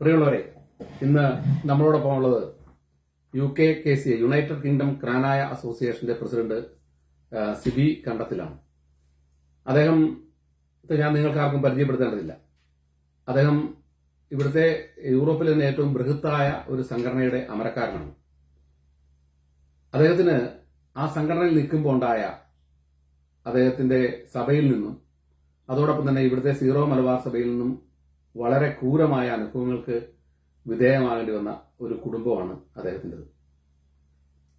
പ്രിയമുള്ളവരെ ഇന്ന് നമ്മളോടൊപ്പം ഉള്ളത് U K K C A United Kingdom ക്രാനായ അസോസിയേഷന്റെ പ്രസിഡന്റ് സിബി കണ്ടത്തിലാണ് അദ്ദേഹം ഞാൻ നിങ്ങൾക്ക് ആർക്കും പരിചയപ്പെടുത്തേണ്ടതില്ല അദ്ദേഹം ഇവിടുത്തെ യൂറോപ്പിൽ തന്നെ ഏറ്റവും ബൃഹത്തായ ഒരു സംഘടനയുടെ അമരക്കാരനാണ് അദ്ദേഹത്തിന് ആ സംഘടനയിൽ നിൽക്കുമ്പോൾ ഉണ്ടായ അദ്ദേഹത്തിന്റെ സഭയിൽ നിന്നും അതോടൊപ്പം തന്നെ ഇവിടുത്തെ സീറോ മലബാർ സഭയിൽ നിന്നും വളരെ ക്രൂരമായ അനുഭവങ്ങൾക്ക് വിധേയമാകേണ്ടി വന്ന ഒരു കുടുംബമാണ് അദ്ദേഹത്തിൻ്റെത്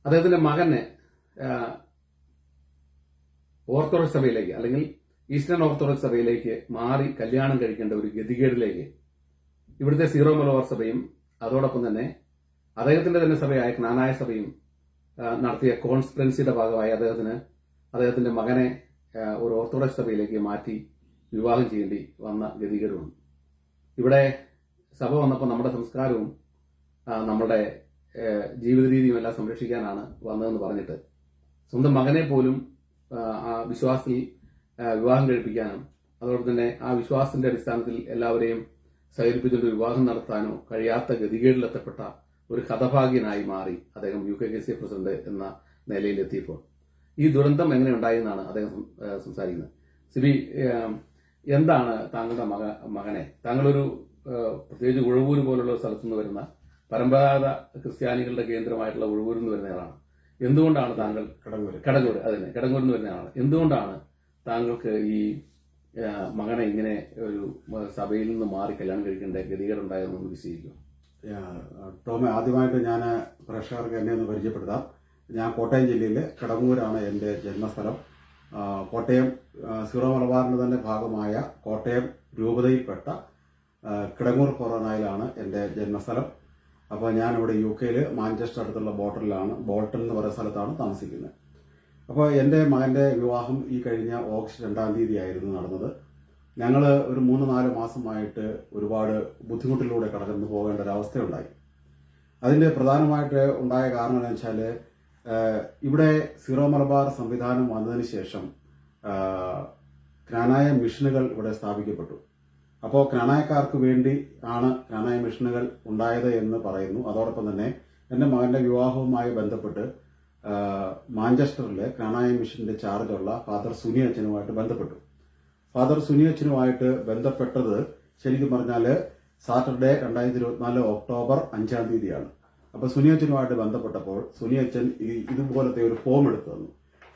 അദ്ദേഹത്തിന്റെ മകനെ ഓർത്തഡോക്സ് സഭയിലേക്ക് അല്ലെങ്കിൽ ഈസ്റ്റേൺ ഓർത്തഡോക്സ് സഭയിലേക്ക് മാറി കല്യാണം കഴിക്കേണ്ട ഒരു ഗതികേടിലേക്ക് ഇവിടുത്തെ സീറോ മലബാർ സഭയും അതോടൊപ്പം തന്നെ അദ്ദേഹത്തിന്റെ തന്നെ സഭയായ ജ്ഞാനായ സഭയും നടത്തിയ കോൺസ്പിറൻസിയുടെ ഭാഗമായി അദ്ദേഹത്തിന് അദ്ദേഹത്തിന്റെ മകനെ ഒരു ഓർത്തഡോക്സ് സഭയിലേക്ക് മാറ്റി വിവാഹം ചെയ്യേണ്ടി വന്ന ഗതികേടുമാണ് ഇവിടെ സഭ വന്നപ്പോൾ നമ്മുടെ സംസ്കാരവും നമ്മുടെ ജീവിത രീതിയും എല്ലാം സംരക്ഷിക്കാനാണ് വന്നതെന്ന് പറഞ്ഞിട്ട് സ്വന്തം മകനെ പോലും വിശ്വാസത്തിൽ വിവാഹം കഴിപ്പിക്കാനും അതോടൊപ്പം തന്നെ ആ വിശ്വാസത്തിന്റെ അടിസ്ഥാനത്തിൽ എല്ലാവരെയും സഹകരിപ്പിച്ചുകൊണ്ട് വിവാഹം നടത്താനോ കഴിയാത്ത ഗതികേടിലെത്തപ്പെട്ട ഒരു കഥഭാഗ്യനായി മാറി അദ്ദേഹം U K K C president എന്ന നിലയിലെത്തിയപ്പോൾ ഈ ദുരന്തം എങ്ങനെ ഉണ്ടായി എന്നാണ് അദ്ദേഹം സംസാരിക്കുന്നത് സിബി എന്താണ് താങ്കളുടെ മക മകനെ താങ്കളൊരു പ്രത്യേകിച്ച് ഉഴവൂര് പോലുള്ള സ്ഥലത്തു നിന്ന് വരുന്ന പരമ്പരാഗത ക്രിസ്ത്യാനികളുടെ കേന്ദ്രമായിട്ടുള്ള ഉഴവൂരിൽ നിന്ന് വരുന്നയാളാണ് എന്തുകൊണ്ടാണ് താങ്കൾ കടങ്ങൂർ കടങ്ങൂർ അതെ കടങ്ങൂരിൽ നിന്ന് വരുന്നയാളാണ് എന്തുകൊണ്ടാണ് താങ്കൾക്ക് ഈ മകനെ ഇങ്ങനെ ഒരു സഭയിൽ നിന്ന് മാറി കല്യാണം കഴിക്കേണ്ട ഗതികേടുണ്ടായതെന്ന് വിശദീകരിക്കും ടോമി ആദ്യമായിട്ട് ഞാൻ പ്രേക്ഷകർക്ക് എന്നെ ഒന്ന് പരിചയപ്പെടുത്താം ഞാൻ കോട്ടയം ജില്ലയിലെ കടങ്ങൂരാണ് എൻ്റെ ജന്മസ്ഥലം കോട്ടയം സീറോ മലബാറിന്റെ തന്നെ ഭാഗമായ കോട്ടയം രൂപതയിൽപ്പെട്ട കിടങ്ങൂർ കൊറോണയിലാണ് എൻ്റെ ജന്മസ്ഥലം അപ്പോൾ ഞാൻ ഇവിടെ യു കെയിൽ മാഞ്ചസ്റ്റർ അടുത്തുള്ള ബോട്ടലിലാണ് ബോട്ടൽ എന്ന് പറയുന്ന സ്ഥലത്താണ് താമസിക്കുന്നത് അപ്പോൾ എൻ്റെ മകൻ്റെ വിവാഹം ഈ കഴിഞ്ഞ ഓഗസ്റ്റ് രണ്ടാം തീയതി ആയിരുന്നു നടന്നത് ഞങ്ങൾ ഒരു മൂന്ന് നാല് മാസമായിട്ട് ഒരുപാട് ബുദ്ധിമുട്ടിലൂടെ കടന്നു പോകേണ്ട ഒരവസ്ഥയുണ്ടായി അതിൻ്റെ പ്രധാനമായിട്ട് ഉണ്ടായ കാരണം എന്ന് വെച്ചാൽ ഇവിടെ സീറോ മലബാർ സംവിധാനം വന്നതിന് ശേഷം ക്രാനായ മിഷനുകൾ ഇവിടെ സ്ഥാപിക്കപ്പെട്ടു അപ്പോൾ ക്രാനായക്കാർക്ക് വേണ്ടി ആണ് ക്രാനായ മിഷനുകൾ ഉണ്ടായത് എന്ന് പറയുന്നു അതോടൊപ്പം തന്നെ എൻ്റെ മകൻ്റെ വിവാഹവുമായി ബന്ധപ്പെട്ട് മാഞ്ചസ്റ്ററിലെ ക്രാനായ മിഷന്റെ ചാർജുള്ള ഫാദർ സുനി അച്ഛനുമായിട്ട് ബന്ധപ്പെട്ടു ഫാദർ സുനി അച്ഛനുമായിട്ട് ബന്ധപ്പെട്ടത് ശരിക്കും പറഞ്ഞാൽ സാറ്റർഡേ രണ്ടായിരത്തി ഇരുപത്തിനാല് ഒക്ടോബർ അഞ്ചാം തീയതിയാണ് അപ്പോൾ സുനിയച്ചനുമായിട്ട് ബന്ധപ്പെട്ടപ്പോൾ സുനിയച്ചൻ ഈ ഇതുപോലത്തെ ഒരു ഫോം എടുത്തു തന്നു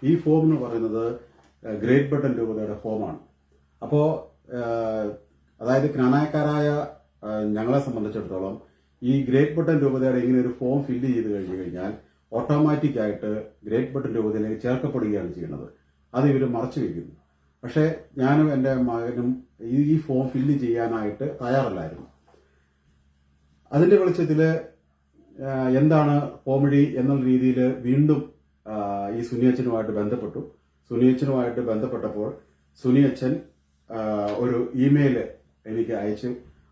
ഈ ഫോം എന്ന് പറയുന്നത് ഗ്രേറ്റ് ബ്രിട്ടൻ രൂപതയുടെ ഫോമാണ് അപ്പോൾ അതായത് ക്നാനായക്കാരായ ഞങ്ങളെ സംബന്ധിച്ചിടത്തോളം ഈ ഗ്രേറ്റ് ബ്രിട്ടൻ രൂപതയുടെ ഇങ്ങനെ ഒരു ഫോം ഫില്ല് ചെയ്ത് കഴിഞ്ഞു കഴിഞ്ഞാൽ ഓട്ടോമാറ്റിക് ആയിട്ട് ഗ്രേറ്റ് ബ്രിട്ടൻ രൂപതയിലേക്ക് ചേർക്കപ്പെടുകയാണ് ചെയ്യുന്നത് അത് ഇവർ മറച്ചു വയ്ക്കുന്നു പക്ഷേ ഞാനും എൻ്റെ മകനും ഈ ഫോം ഫില്ല് ചെയ്യാനായിട്ട് തയ്യാറല്ലായിരുന്നു അതിൻ്റെ വെളിച്ചത്തിൽ എന്താണ് കോമഡി എന്നുള്ള രീതിയിൽ വീണ്ടും ഈ സുനിയച്ചനുമായിട്ട് ബന്ധപ്പെട്ടു സുനിയച്ചനുമായിട്ട് ബന്ധപ്പെട്ടപ്പോൾ സുനിയച്ചൻ ഒരു ഇമെയിൽ എനിക്ക് അയച്ചു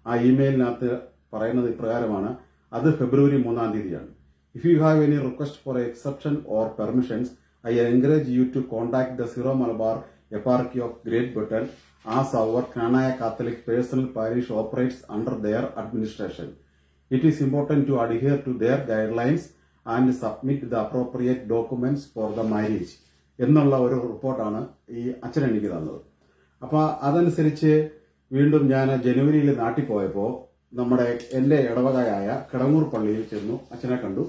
ആ ഇമെയിലിനകത്ത് പറയുന്നത് ഇപ്രകാരമാണ് അത് ഫെബ്രുവരി മൂന്നാം തീയതിയാണ് if you have any request for exception or permissions I encourage you to contact the Syro Malabar eparchy of Great Britain as our Knanaya Catholic personal parish operates under their administration It is important to adhere to their guidelines and submit the appropriate documents for the marriage എന്നുള്ള ഒരു റിപ്പോർട്ടാണ് ഈ അച്ഛൻ എനിക്ക് തന്നത് അപ്പോൾ അതനുസരിച്ച് വീണ്ടും ഞാൻ ജനുവരിയിൽ നാട്ടിൽ പോയപ്പോൾ നമ്മുടെ എൻ്റെ ഇടവകയായ കിടങ്ങൂർ പള്ളിയിൽ ചെന്നു അച്ഛനെ കണ്ടു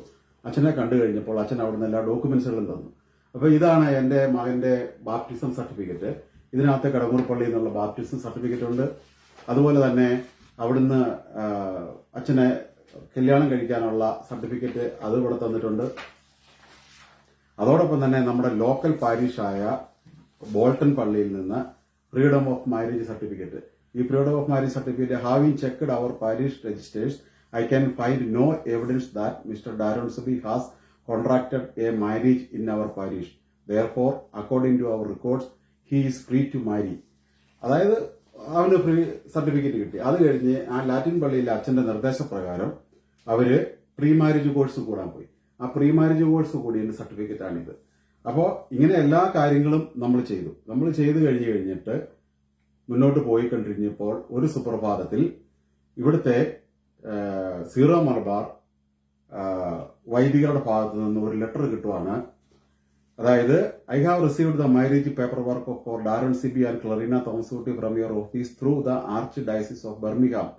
അച്ഛനെ കണ്ടു കഴിഞ്ഞപ്പോൾ അച്ഛൻ അവിടുന്ന് എല്ലാ ഡോക്യുമെന്റ്സുകളും തന്നു അപ്പോൾ ഇതാണ് എൻ്റെ മകൻ്റെ ബാപ്റ്റിസം സർട്ടിഫിക്കറ്റ് ഇതിനകത്ത് കിടങ്ങൂർ പള്ളിയിൽ എന്നുള്ള ബാപ്റ്റിസം സർട്ടിഫിക്കറ്റ് ഉണ്ട് അതുപോലെ തന്നെ അവിടുന്ന് അച്ഛനെ കല്യാണം കഴിക്കാനുള്ള സർട്ടിഫിക്കറ്റ് അത് ഇവിടെ തന്നിട്ടുണ്ട് അതോടൊപ്പം തന്നെ നമ്മുടെ ലോക്കൽ പാരീഷായ ബോൾട്ടൺ പള്ളിയിൽ നിന്ന് ഫ്രീഡം ഓഫ് മാരേജ് സർട്ടിഫിക്കറ്റ് ഈ freedom of marriage certificate having checked our parish registers I can find no evidence that Mr Daron Siby has contracted a marriage in our parish there for according to our records he is free to marry അതായത് അവന് free certificate കിട്ടി അത് കഴിഞ്ഞ് ആ Latin പള്ളിയിലെ അച്ഛന്റെ നിർദ്ദേശപ്രകാരം അവര് പ്രീ മാരേജ് കോഴ്സ് കൂടാൻ പോയി ആ പ്രീ മാരേജ് കോഴ്സ് കൂടിയതിന്റെ ആണിത് അപ്പോൾ ഇങ്ങനെ എല്ലാ കാര്യങ്ങളും നമ്മൾ ചെയ്തു നമ്മൾ ചെയ്തു കഴിഞ്ഞു കഴിഞ്ഞിട്ട് മുന്നോട്ട് പോയി കണ്ടിരുന്നപ്പോൾ ഒരു സുപ്രഭാതത്തിൽ ഇവിടുത്തെ സീറോ മലബാർ വൈദികരുടെ ഭാഗത്ത് നിന്ന് ഒരു ലെറ്റർ കിട്ടുവാണ് I have received the marriage paperwork for Darren C.B. and Clarina Thomsuti from your office through the Archdiocese of Birmingham.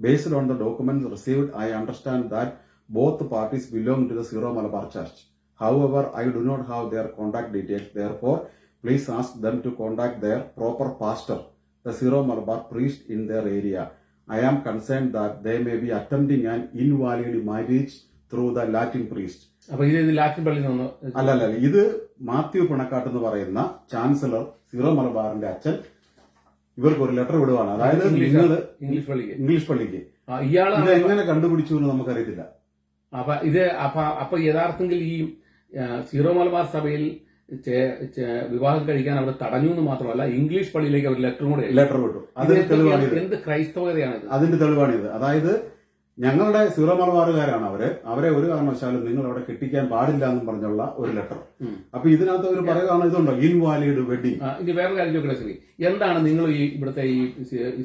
Based on the documents received, I understand that both parties belong to the Syro Malabar Church. However, I do not have their contact details. Therefore, please ask them to contact their proper pastor, the Syro Malabar priest in their area. I am concerned that they may be attempting an invalid marriage through the Latin priest അപ്പൊ ഇത് Latin പള്ളിയിൽ അല്ല അല്ല ഇത് മാത്യു പിണക്കാട്ട് എന്ന് പറയുന്ന chancellor Syro മലബാറിന്റെ അച്ഛൻ ഇവർക്ക് ഒരു ലെറ്റർ വിടുവാണ് അതായത് ഇംഗ്ലീഷ് പള്ളിക്ക് ഇംഗ്ലീഷ് പള്ളിക്ക് ഇയാളെ എങ്ങനെ കണ്ടുപിടിച്ചു എന്ന് നമുക്കറിയത്തില്ല അപ്പൊ ഇത് അപ്പൊ അപ്പൊ യഥാർത്ഥത്തിൽ ഈ സീറോ മലബാർ സഭയിൽ വിവാഹം കഴിക്കാൻ അവർ തടഞ്ഞു എന്ന് മാത്രമല്ല ഇംഗ്ലീഷ് പള്ളിയിലേക്ക് അവർ ലെറ്റർ കൂടെ ലെറ്റർ വിട്ടു തെളിവാണ് എന്ത് ക്രൈസ്തവതയാണ് അതിന്റെ തെളിവാണിത് അതായത് ഞങ്ങളുടെ സീറോ മലബാറുകാരാണ് അവര് അവരെ ഒരു കാരണവശാലും നിങ്ങൾ അവിടെ കെട്ടിക്കാൻ പാടില്ല എന്നും പറഞ്ഞുള്ള ഒരു ലെറ്റർ അപ്പൊ ഇതിനകത്ത് അവർ പറയുകയാണ് ഇതുണ്ടോ ഇൻവാലിഡ് വെഡിങ് വേറെ കാര്യം ചോദിക്കട്ടെ ശ്രീ എന്താണ് നിങ്ങൾ ഈ ഇവിടുത്തെ ഈ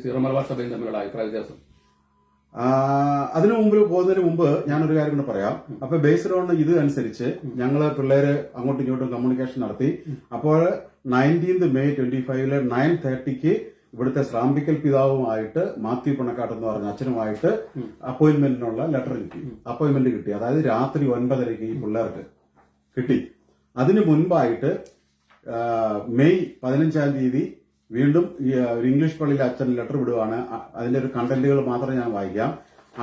സീറോ മലബാർ സഭയും തമ്മിലുള്ള അഭിപ്രായ വ്യത്യാസം അതിനു മുമ്പ് പോകുന്നതിന് മുമ്പ് ഞാനൊരു കാര്യം കൂടെ പറയാം അപ്പൊ ബേസ്ഡ് ഓൺ ഇത് അനുസരിച്ച് ഞങ്ങള് പിള്ളേര് അങ്ങോട്ടും ഇങ്ങോട്ടും കമ്മ്യൂണിക്കേഷൻ നടത്തി അപ്പോൾ നയൻറ്റീൻത് മെയ് ട്വന്റി ഫൈവില് നയൻ തേർട്ടിക്ക് ഇവിടുത്തെ സ്രാമ്പിക്കൽ പിതാവുമായിട്ട് മാത്യു പിണക്കാട്ട് എന്ന് പറഞ്ഞ അച്ഛനുമായിട്ട് അപ്പോയിന്റ്മെന്റിനുള്ള ലെറ്റർ കിട്ടി അപ്പോയിന്റ്മെന്റ് കിട്ടി അതായത് രാത്രി ഒൻപതരയ്ക്ക് ഈ പിള്ളേർക്ക് കിട്ടി അതിനു മുൻപായിട്ട് മെയ് പതിനഞ്ചാം തീയതി വീണ്ടും ഈ ഒരു ഇംഗ്ലീഷ് പള്ളിയിൽ അച്ഛൻ ലെറ്റർ വിടുവാണ് അതിന്റെ ഒരു കണ്ടന്റുകൾ മാത്രം ഞാൻ വായിക്കാം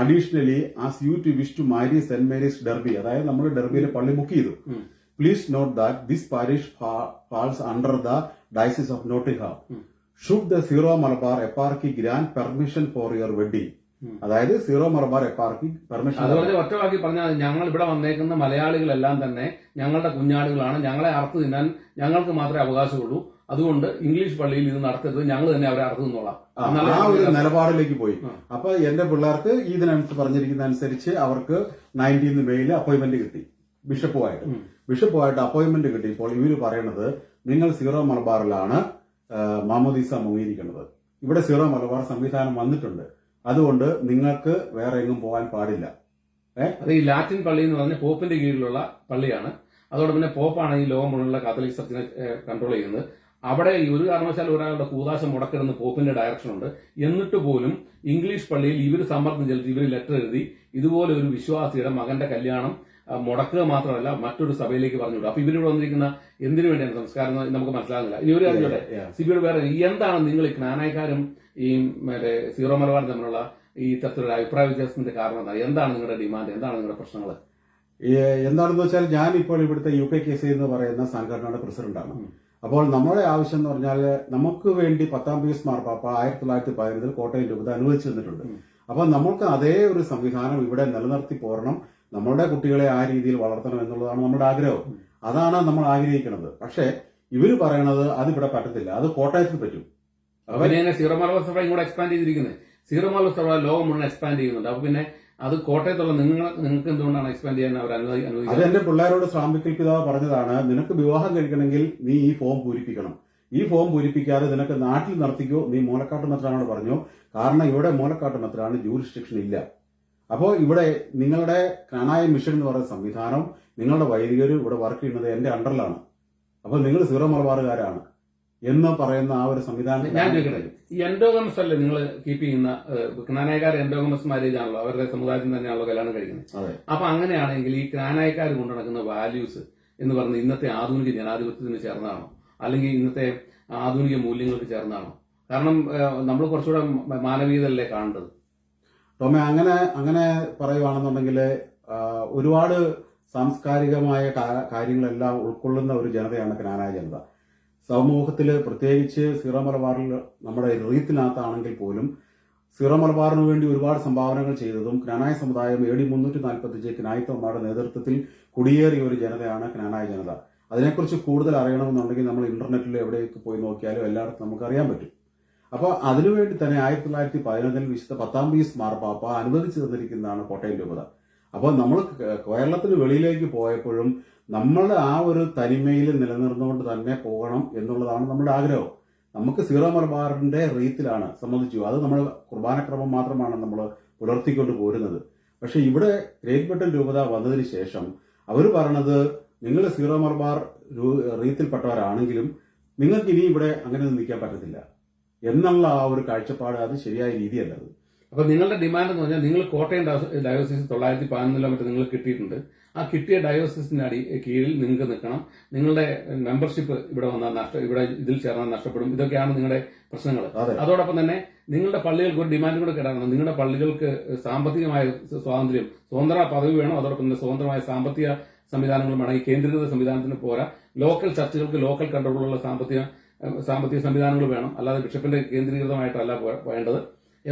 additionally as you to wish to marry Saint Mary's Derby അതായത് നമ്മൾ ഡെർബിയിലെ പള്ളി ബുക്ക് ചെയ്തു please note that this parish falls under the diocese of Nottingham should the Syro Malabar eparchy grant permission for your wedding അതായത് zero Malabar eparchy permission അതുപോലെ ഒറ്റവാക്കി പറഞ്ഞാൽ ഞങ്ങൾ ഇവിടെ വന്നേക്കുന്ന മലയാളികളെല്ലാം തന്നെ ഞങ്ങളുടെ കുഞ്ഞാടുകളാണ് ഞങ്ങളെ അറുത്ത് തിന്നാൻ ഞങ്ങൾക്ക് മാത്രമേ അവകാശമുള്ളൂ അതുകൊണ്ട് ഇംഗ്ലീഷ് പള്ളിയിൽ ഇത് നടക്കരുത് ഞങ്ങൾ തന്നെ അവരെ അറുത്ത് നിന്നോളാം ആ ഒരു നിലപാടിലേക്ക് പോയി അപ്പൊ എന്റെ പിള്ളേർക്ക് ഇതിനനുസരിച്ച് പറഞ്ഞിരിക്കുന്ന അനുസരിച്ച് അവർക്ക് നയൻറ്റീന്ന് മെയിൽ അപ്പോയിന്റ്മെന്റ് കിട്ടി ബിഷപ്പുമായിട്ട് ബിഷപ്പുമായിട്ട് അപ്പോയിന്റ്മെന്റ് കിട്ടി ഇപ്പോൾ ഇവര് പറയണത് നിങ്ങൾ സീറോ മലബാറിലാണ് മാമോദീസ മുങ്ങിയിരിക്കുന്നത് ഇവിടെ സീറോ മലബാർ സംവിധാനം വന്നിട്ടുണ്ട് അതുകൊണ്ട് നിങ്ങൾക്ക് വേറെ എങ്ങും പോകാൻ പാടില്ല അത് ഈ ലാറ്റിൻ പള്ളി എന്ന് പറഞ്ഞ പോപ്പിന്റെ കീഴിലുള്ള പള്ളിയാണ് അതോടൊപ്പം തന്നെ പോപ്പാണ് ഈ ലോകം മുഴുവനുള്ള കാത്തലിക് ചർച്ചിനെ കൺട്രോൾ ചെയ്യുന്നത് അവിടെ ഒരു കാരണവശാലും ഒരാളുടെ കൂതാശം മുടക്കരുന്ന് പോപ്പിന്റെ ഡയറക്ഷൻ ഉണ്ട് എന്നിട്ട് പോലും ഇംഗ്ലീഷ് പള്ളിയിൽ ഇവർ സമ്മർദ്ദം ചെലുത്തി ഇവർ ലെറ്റർ എഴുതി ഇതുപോലെ ഒരു വിശ്വാസിയുടെ മകന്റെ കല്യാണം മുടക്കുക മാത്രമല്ല മറ്റൊരു സഭയിലേക്ക് പറഞ്ഞു വിടും അപ്പൊ ഇവരിവിടെ വന്നിരിക്കുന്ന എന്തിനു വേണ്ടിയാണ് സംസ്കാരം നമുക്ക് മനസ്സിലാകുന്നില്ല ഇനി ഒരു കാര്യമോട്ടെ സിബിയോട് വേറെ എന്താണ് നിങ്ങൾ ഈ ജ്ഞാനായക്കാരും ഈ മറ്റേ സീറോ മലബാറും തമ്മിലുള്ള ഈ തരത്തിലുള്ള അഭിപ്രായ വ്യത്യാസത്തിന്റെ കാരണം എന്താണ് എന്താണ് നിങ്ങളുടെ ഡിമാൻഡ് എന്താണ് നിങ്ങളുടെ പ്രശ്നങ്ങൾ എന്താണെന്ന് വെച്ചാൽ ഞാൻ ഇപ്പോൾ ഇവിടുത്തെ യു കെ കെ സി എന്ന് പറയുന്ന സംഘടനയുടെ പ്രസിഡന്റാണ് അപ്പോൾ നമ്മുടെ ആവശ്യം എന്ന് പറഞ്ഞാൽ നമുക്ക് വേണ്ടി പത്താം പീസ് മാർപ്പാപ്പ ആയിരത്തി തൊള്ളായിരത്തി പതിനൊന്നിൽ കോട്ടയം രൂപത അനുവദിച്ചു തന്നിട്ടുണ്ട് അപ്പോൾ നമുക്ക് അതേ ഒരു സംവിധാനം ഇവിടെ നിലനിർത്തി പോരണം നമ്മുടെ കുട്ടികളെ ആ രീതിയിൽ വളർത്തണം എന്നുള്ളതാണ് നമ്മുടെ ആഗ്രഹം അതാണ് നമ്മൾ ആഗ്രഹിക്കുന്നത് പക്ഷേ ഇവർ പറയണത് അതിവിടെ പറ്റത്തില്ല അത് കോട്ടയത്തിൽ പറ്റും അപ്പൊ പിന്നെ സീറോ മലബാർ സഭ ഇങ്ങോട്ട് എക്സ്പാൻഡ് ചെയ്തിരിക്കുന്നത് സീറോ മലബാർ സഭ ലോകം മുഴുവൻ എക്സ്പാൻഡ് ചെയ്യുന്നുണ്ട് അപ്പൊ പിന്നെ അത് കോട്ടയത്തുള്ള നിങ്ങൾ നിങ്ങൾക്ക് എന്തുകൊണ്ടാണ് എക്സ്പാൻഡ് ചെയ്യാൻ അവർ അനുവദിക്കുന്നത് അത് എന്റെ പിള്ളേരോട് സാമ്പത്തിക പിതാവ് പറഞ്ഞതാണ് നിനക്ക് വിവാഹം കഴിക്കണമെങ്കിൽ നീ ഈ ഫോം പൂരിപ്പിക്കണം ഈ ഫോം പൂരിപ്പിക്കാതെ നിനക്ക് നാട്ടിൽ നടത്തിക്കോ നീ മൂലക്കാട്ട് മെത്രാനോട് പറഞ്ഞു കാരണം ഇവിടെ മൂലക്കാട്ട് മെത്രാന് ജൂറിസ്ട്രിക്ഷൻ ഇല്ല അപ്പോൾ ഇവിടെ നിങ്ങളുടെ കാണായ മിഷൻ എന്ന് പറയുന്ന സംവിധാനം നിങ്ങളുടെ വൈദികർ ഇവിടെ വർക്ക് ചെയ്യുന്നത് എന്റെ അണ്ടറിലാണ് അപ്പോൾ നിങ്ങൾ സീറോ മലബാറുകാരാണ് എന്ന് പറയുന്ന ആ ഒരു സംവിധാനം ഞാൻ ഈ എൻഡോഗമസ് അല്ലേ നിങ്ങൾ കീപ്പ് ചെയ്യുന്ന ക്നാനായക്കാർ എൻഡോഗമസ് മാരേജ് ആണല്ലോ അവരുടെ സമുദായത്തിൽ തന്നെയാണല്ലോ കല്യാണം കഴിക്കുന്നത് അപ്പൊ അങ്ങനെയാണെങ്കിൽ ഈ ക്നാനായക്കാർ കൊണ്ടു നടക്കുന്ന വാല്യൂസ് എന്ന് പറഞ്ഞ ഇന്നത്തെ ആധുനിക ജനാധിപത്യത്തിന് ചേർന്നതാണോ അല്ലെങ്കിൽ ഇന്നത്തെ ആധുനിക മൂല്യങ്ങൾക്ക് ചേർന്നതാണോ കാരണം നമ്മൾ കുറച്ചുകൂടെ മാനവീയതല്ലേ കാണേണ്ടത് ടോമെ അങ്ങനെ അങ്ങനെ പറയുവാണെന്നുണ്ടെങ്കിൽ ഒരുപാട് സാംസ്കാരികമായ കാര്യങ്ങളെല്ലാം ഉൾക്കൊള്ളുന്ന ഒരു ജനതയാണ് കനാനായ ജനത സമൂഹത്തിൽ പ്രത്യേകിച്ച് സീറോ മലബാറിൽ നമ്മുടെ റീത്തിനകത്താണെങ്കിൽ പോലും സീറോ മലബാറിന് വേണ്ടി ഒരുപാട് സംഭാവനകൾ ചെയ്തതും കനാനായ സമുദായം എ ഡി മുന്നൂറ്റി അഞ്ച് ക്നായിത്തമ്മയുടെ നേതൃത്വത്തിൽ കുടിയേറിയ ഒരു ജനതയാണ് കനാനായ ജനത അതിനെക്കുറിച്ച് കൂടുതൽ അറിയണമെന്നുണ്ടെങ്കിൽ നമ്മൾ ഇന്റർനെറ്റിൽ എവിടെയൊക്കെ പോയി നോക്കിയാലും എല്ലായിടത്തും നമുക്കറിയാൻ പറ്റും അപ്പോൾ അതിനുവേണ്ടി തന്നെ ആയിരത്തി തൊള്ളായിരത്തി പതിനൊന്നിൽ വിശുദ്ധ പത്താം പീസ് മാർപ്പാപ്പ അനുവദിച്ചു തന്നിരിക്കുന്നതാണ് കോട്ടയം രൂപത അപ്പോൾ നമ്മൾ കേരളത്തിന് വെളിയിലേക്ക് പോയപ്പോഴും നമ്മൾ ആ ഒരു തനിമയിൽ നിലനിർന്നുകൊണ്ട് തന്നെ പോകണം എന്നുള്ളതാണ് നമ്മുടെ ആഗ്രഹം നമുക്ക് സീറോ മലബാറിന്റെ റീത്തിലാണ് സംബന്ധിച്ചു അത് നമ്മൾ കുർബാനക്രമം മാത്രമാണ് നമ്മൾ പുലർത്തിക്കൊണ്ട് പോരുന്നത് പക്ഷേ ഇവിടെ ഗ്രേറ്റ് ബ്രിട്ടൻ രൂപത വന്നതിന് ശേഷം അവർ പറഞ്ഞത് നിങ്ങൾ സീറോ മലബാർ റീത്തിൽപ്പെട്ടവരാണെങ്കിലും നിങ്ങൾക്ക് ഇനി ഇവിടെ അങ്ങനെ നിൽക്കാൻ പറ്റത്തില്ല എന്നുള്ള ആ ഒരു കാഴ്ചപ്പാട് അത് ശരിയായ രീതിയല്ല അത് അപ്പൊ നിങ്ങളുടെ ഡിമാൻഡ് എന്ന് പറഞ്ഞാൽ നിങ്ങൾ കോട്ടയം ഡയോസിസ് തൊള്ളായിരത്തി പതിനൊന്നിലോ മറ്റോ നിങ്ങൾ കിട്ടിയിട്ടുണ്ട് ആ കിട്ടിയ ഡയോസിസിന്റെ അടി കീഴിൽ നിങ്ങൾക്ക് നിൽക്കണം നിങ്ങളുടെ മെമ്പർഷിപ്പ് ഇവിടെ വന്നാൽ നഷ്ടം ഇവിടെ ഇതിൽ ചേർന്നാൽ നഷ്ടപ്പെടും ഇതൊക്കെയാണ് നിങ്ങളുടെ പ്രശ്നങ്ങൾ അതോടൊപ്പം തന്നെ നിങ്ങളുടെ പള്ളികൾക്ക് ഒരു ഡിമാൻഡ് കൂടെ കിടക്കണം നിങ്ങളുടെ പള്ളികൾക്ക് സാമ്പത്തികമായ സ്വാതന്ത്ര്യം സ്വതന്ത്ര പദവി വേണം അതോടൊപ്പം തന്നെ സ്വതന്ത്രമായ സാമ്പത്തിക സംവിധാനങ്ങളും വേണം കേന്ദ്രീകൃത സംവിധാനത്തിന് പോരാ ലോക്കൽ ചർച്ചകൾക്ക് ലോക്കൽ കൺട്രോളിലുള്ള സാമ്പത്തിക സാമ്പത്തിക സംവിധാനങ്ങൾ വേണം അല്ലാതെ ബിഷപ്പിന്റെ കേന്ദ്രീകൃതമായിട്ടല്ല വേണ്ടത്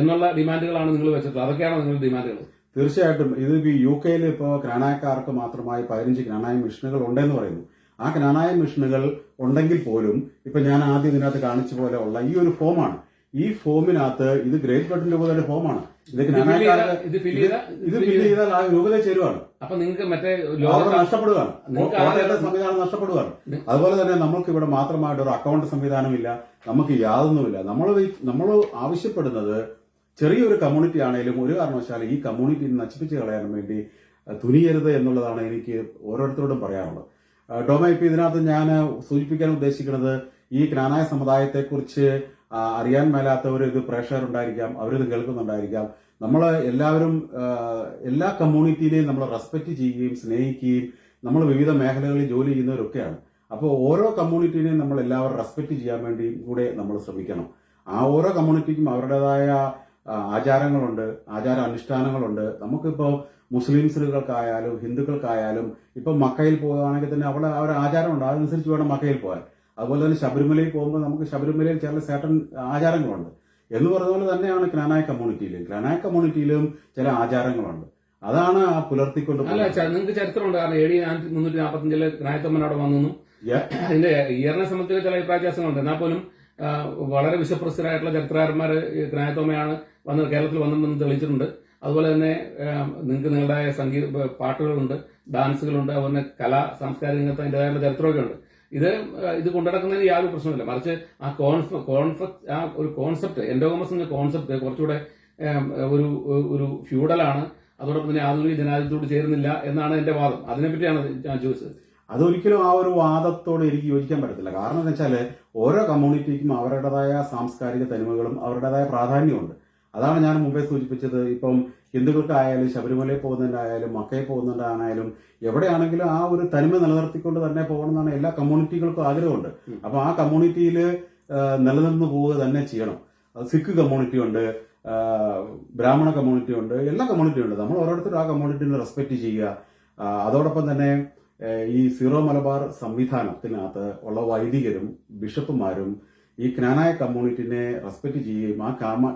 എന്നുള്ള ഡിമാൻഡുകളാണ് നിങ്ങൾ വെച്ചിട്ടുള്ളത് അതൊക്കെയാണ് നിങ്ങളുടെ ഡിമാൻഡുകൾ തീർച്ചയായിട്ടും ഇത് ഈ യു കെയിൽ ഇപ്പോൾ ക്രാനായക്കാർക്ക് മാത്രമായി പതിനഞ്ച് ക്രാനായ മിഷനുകൾ ഉണ്ടെന്ന് പറയുന്നു ആ ക്രാനായ മിഷനുകൾ ഉണ്ടെങ്കിൽ പോലും ഇപ്പൊ ഞാൻ ആദ്യം ഇതിനകത്ത് കാണിച്ച പോലെ ഉള്ള ഈ ഒരു ഫോമാണ് ഈ ഫോമിനകത്ത് ഇത് ഗ്രേറ്റ് പോലെ ഒരു ഫോമാണ് ഇത് ഇത് ഫില്ല് ചെയ്താൽ ആ രൂപത ചേരുവാണ് അപ്പൊ നിങ്ങൾക്ക് മറ്റേ ലോകം നഷ്ടപ്പെടുകയാണ് കോട്ടയത്തെ സംവിധാനം നഷ്ടപ്പെടുകയാണ് അതുപോലെ തന്നെ നമുക്ക് ഇവിടെ മാത്രമായിട്ട് ഒരു അക്കൗണ്ട് സംവിധാനമില്ല നമുക്ക് യാതൊന്നുമില്ല നമ്മൾ നമ്മൾ ആവശ്യപ്പെടുന്നത് ചെറിയൊരു കമ്മ്യൂണിറ്റി ആണെങ്കിലും ഒരു കാരണവശാലും ഈ കമ്മ്യൂണിറ്റി നശിപ്പിച്ചു കളയാൻ വേണ്ടി തുനിയരുത് എന്നുള്ളതാണ് എനിക്ക് ഓരോരുത്തരോടും പറയാനുള്ളത് ഡോമ ഇപ്പൊ ഇതിനകത്ത് ഞാൻ സൂചിപ്പിക്കാൻ ഉദ്ദേശിക്കുന്നത് ഈ ജ്ഞാനായ സമുദായത്തെക്കുറിച്ച് അറിയാൻ മേലാത്തവർ ഇത് പ്രേക്ഷകരുണ്ടായിരിക്കാം അവരിത് കേൾക്കുന്നുണ്ടായിരിക്കാം നമ്മൾ എല്ലാവരും എല്ലാ കമ്മ്യൂണിറ്റിയിലെയും നമ്മൾ റെസ്പെക്ട് ചെയ്യുകയും സ്നേഹിക്കുകയും നമ്മൾ വിവിധ മേഖലകളിൽ ജോലി ചെയ്യുന്നവരൊക്കെയാണ് അപ്പോൾ ഓരോ കമ്മ്യൂണിറ്റിനെയും നമ്മൾ എല്ലാവരും റെസ്പെക്ട് ചെയ്യാൻ വേണ്ടിയും കൂടെ നമ്മൾ ശ്രമിക്കണം ആ ഓരോ കമ്മ്യൂണിറ്റിക്കും അവരുടേതായ ആചാരങ്ങളുണ്ട് ആചാര അനുഷ്ഠാനങ്ങളുണ്ട് നമുക്കിപ്പോൾ മുസ്ലിംസുകൾക്കായാലും ഹിന്ദുക്കൾക്കായാലും ഇപ്പം മക്കയിൽ പോകുകയാണെങ്കിൽ തന്നെ അവിടെ അവരുടെ ആചാരമുണ്ട് അതനുസരിച്ച് വേണം മക്കയിൽ പോകാൻ അതുപോലെ തന്നെ ശബരിമലയിൽ പോകുമ്പോൾ നമുക്ക് ശബരിമലയിൽ ചില സേട്ടൻ ആചാരങ്ങളുണ്ട് എന്ന് പറഞ്ഞതുപോലെ തന്നെയാണ് ഗ്രാനായ കമ്മ്യൂണിറ്റിയിലും ഗ്രാനായ കമ്മ്യൂണിറ്റിയിലും ചില ആചാരങ്ങളുണ്ട് അതാണ് ആ പുലർത്തിക്കൊണ്ട് അല്ല നിങ്ങൾക്ക് ചരിത്രമുണ്ട് കാരണം ഏഴ് ഡി മുന്നൂറ്റി നാൽപ്പത്തഞ്ചില് ഗ്രാനത്തമ്മനോടെ വന്നു അതിന്റെ ഇയറിനെ സംബന്ധിച്ച് ചില അഭിപ്രായവ്യാസങ്ങളുണ്ട് എന്നാൽ പോലും വളരെ വിശ്വപ്രസിദ്ധരായിട്ടുള്ള ചരിത്രകാരന്മാർ ഗ്രാനത്തോമയാണ് വന്ന് കേരളത്തിൽ വന്നതെന്ന് തെളിയിച്ചിട്ടുണ്ട് അതുപോലെ തന്നെ നിങ്ങൾക്ക് നിങ്ങളുടെ സംഗീത പാട്ടുകളുണ്ട് ഡാൻസുകളുണ്ട് അതുപോലെ കലാ സാംസ്കാരിക രംഗത്ത് അതിൻ്റെതായുള്ള ചരിത്രമൊക്കെ ഉണ്ട് ഇത് ഇത് കൊണ്ടുനടക്കുന്നതിന് യാതൊരു പ്രശ്നമില്ല മറിച്ച് ആ കോൺഫ്ലക്ട് ആ ഒരു കോൺസെപ്റ്റ് എൻഡോഗമസ് എന്ന കോൺസെപ്റ്റ് കുറച്ചുകൂടെ ഒരു ഒരു ഫ്യൂഡലാണ് അതോടൊപ്പം തന്നെ ആധുനിക ജനാധിപത്യത്തോട് ചേരുന്നില്ല എന്നാണ് എന്റെ വാദം അതിനെപ്പറ്റിയാണ് ഞാൻ ചോദിച്ചത് അതൊരിക്കലും ആ ഒരു വാദത്തോട് എനിക്ക് യോജിക്കാൻ പറ്റത്തില്ല കാരണം എന്ന് വെച്ചാൽ ഓരോ കമ്മ്യൂണിറ്റിക്കും അവരുടേതായ സാംസ്കാരിക തനിമകളും അവരുടേതായ പ്രാധാന്യമുണ്ട് അതാണ് ഞാൻ മുമ്പേ സൂചിപ്പിച്ചത് ഇപ്പം ഹിന്ദുക്കൾക്കായാലും ശബരിമലയിൽ പോകുന്നതിനായാലും മക്കയിൽ പോകുന്നതിനായാലും എവിടെയാണെങ്കിലും ആ ഒരു തനിമ നിലനിർത്തിക്കൊണ്ട് തന്നെ പോകണമെന്നാണ് എല്ലാ കമ്മ്യൂണിറ്റികൾക്കും ആഗ്രഹമുണ്ട് അപ്പോൾ ആ കമ്മ്യൂണിറ്റിയിൽ നിലനിന്ന് പോവുക തന്നെ ചെയ്യണം സിഖ് കമ്മ്യൂണിറ്റി ഉണ്ട് ബ്രാഹ്മണ കമ്മ്യൂണിറ്റി ഉണ്ട് എല്ലാ കമ്മ്യൂണിറ്റിയും ഉണ്ട് നമ്മൾ ഓരോരുത്തരും ആ കമ്മ്യൂണിറ്റിനെ റെസ്പെക്ട് ചെയ്യുക അതോടൊപ്പം തന്നെ ഈ സീറോ മലബാർ സംവിധാനത്തിനകത്ത് ഉള്ള വൈദികരും ബിഷപ്പുമാരും ഈ ക്നാനായ കമ്മ്യൂണിറ്റിനെ റെസ്പെക്ട് ചെയ്യുകയും ആ കാമ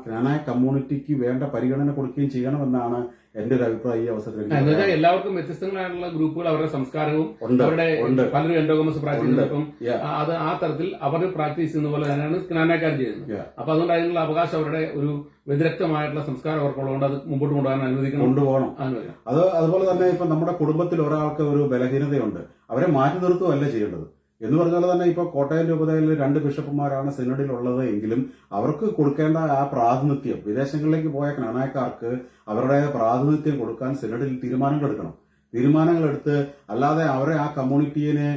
കമ്മ്യൂണിറ്റിക്ക് വേണ്ട പരിഗണന കൊടുക്കുകയും ചെയ്യണമെന്നാണ് എന്റെ ഒരു അഭിപ്രായം ഈ അവസരത്തിൽ എല്ലാവർക്കും വ്യത്യസ്തങ്ങളായിട്ടുള്ള ഗ്രൂപ്പുകൾ അവരുടെ സംസ്കാരവും അവരുടെ പലരും എൻഡോഗമസ് പ്രാക്ടീസ് അത് ആ തരത്തിൽ അവരുടെ പ്രാക്ടീസ് ചെയ്യുന്ന പോലെ തന്നെയാണ് ക്നാനായക്കാർ ചെയ്യുന്നത് അപ്പൊ അതുകൊണ്ട് അതിനുള്ള അവകാശം അവരുടെ ഒരു വ്യതിരക്തമായിട്ടുള്ള സംസ്കാരം അവർക്കുള്ളതുകൊണ്ട് അത് മുമ്പോട്ട് കൊണ്ടുപോകാൻ അനുവദിക്കണം കൊണ്ടുപോകണം അത് അതുപോലെ തന്നെ ഇപ്പൊ നമ്മുടെ കുടുംബത്തിൽ ഒരാൾക്ക് ഒരു ബലഹീനതയുണ്ട് അവരെ മാറ്റി നിർത്തുകയല്ല ചെയ്യേണ്ടത് എന്ന് പറഞ്ഞാൽ തന്നെ ഇപ്പോൾ കോട്ടയം രൂപതയിൽ രണ്ട് ബിഷപ്പുമാരാണ് സിനഡിലുള്ളത് എങ്കിലും അവർക്ക് കൊടുക്കേണ്ട ആ പ്രാതിനിധ്യം വിദേശങ്ങളിലേക്ക് പോയ കണായക്കാർക്ക് അവരുടെ പ്രാതിനിധ്യം കൊടുക്കാൻ സിനഡിൽ തീരുമാനങ്ങൾ എടുക്കണം തീരുമാനങ്ങൾ എടുത്ത് അല്ലാതെ അവരെ ആ കമ്മ്യൂണിറ്റിയെ